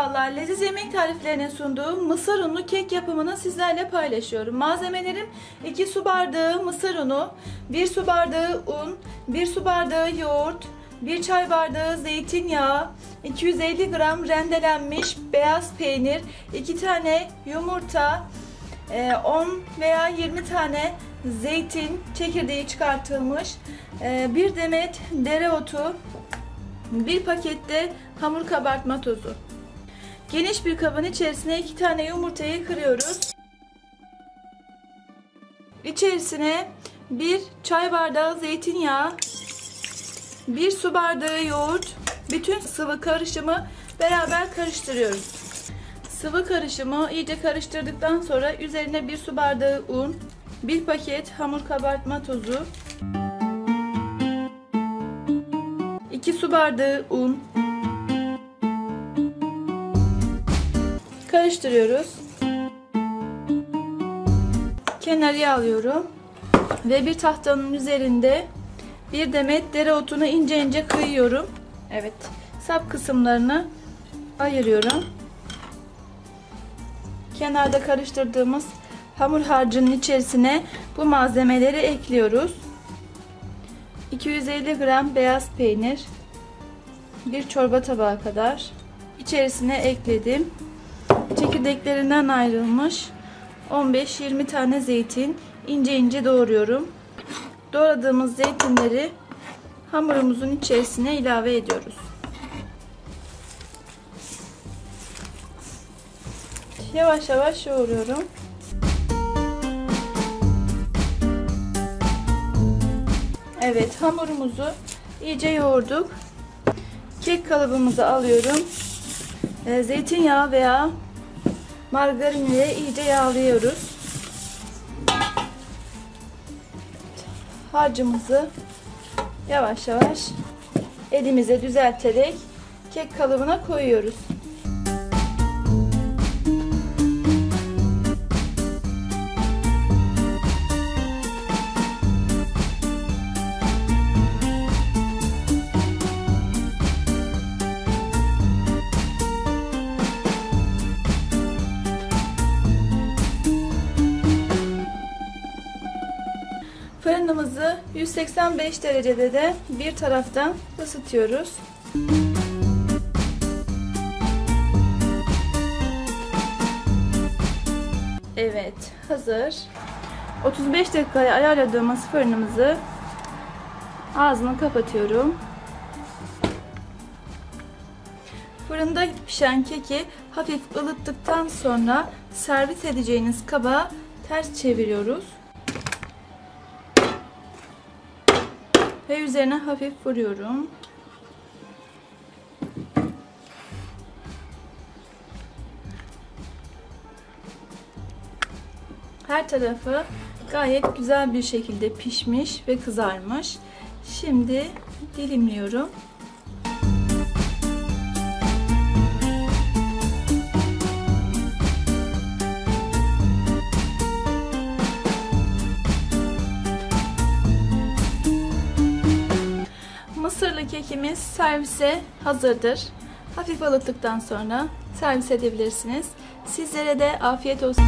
Merhabalar, Leziz Yemek Tariflerinin sunduğu mısır unlu kek yapımını sizlerle paylaşıyorum. Malzemelerim 2 su bardağı mısır unu, 1 su bardağı un, 1 su bardağı yoğurt, 1 çay bardağı zeytinyağı, 250 gram rendelenmiş beyaz peynir, 2 tane yumurta, 10 e, veya 20 tane zeytin çekirdeği çıkartılmış, e, bir demet dereotu, bir pakette hamur kabartma tozu. Geniş bir kabın içerisine iki tane yumurtayı kırıyoruz. İçerisine bir çay bardağı zeytinyağı, bir su bardağı yoğurt, bütün sıvı karışımı beraber karıştırıyoruz. Sıvı karışımı iyice karıştırdıktan sonra üzerine bir su bardağı un, bir paket hamur kabartma tozu, 2 su bardağı un, karıştırıyoruz. Kenarıya alıyorum ve bir tahtanın üzerinde bir demet dereotunu ince ince kıyıyorum. Evet, sap kısımlarını ayırıyorum. Kenarda karıştırdığımız hamur harcının içerisine bu malzemeleri ekliyoruz. 250 gram beyaz peynir, bir çorba tabağı kadar içerisine ekledim. Çekirdeklerinden ayrılmış 15-20 tane zeytin ince ince doğruyorum. Doğradığımız zeytinleri hamurumuzun içerisine ilave ediyoruz. Yavaş yavaş yoğuruyorum. Evet hamurumuzu iyice yoğurduk. Kek kalıbımızı alıyorum. E, zeytinyağı veya margarin ile iyice yağlıyoruz. Harcımızı yavaş yavaş elimize düzelterek kek kalıbına koyuyoruz. Fırınımızı 185 derecede de bir taraftan ısıtıyoruz. Evet, hazır. 35 dakikaya ayarladığımız fırınımızı ağzını kapatıyorum. Fırında pişen keki hafif ılıttıktan sonra servis edeceğiniz kaba ters çeviriyoruz. Ve üzerine hafif vuruyorum. Her tarafı gayet güzel bir şekilde pişmiş ve kızarmış. Şimdi dilimliyorum. Mısırlı kekimiz servise hazırdır. Hafif ılıttıktan sonra servis edebilirsiniz. Sizlere de afiyet olsun.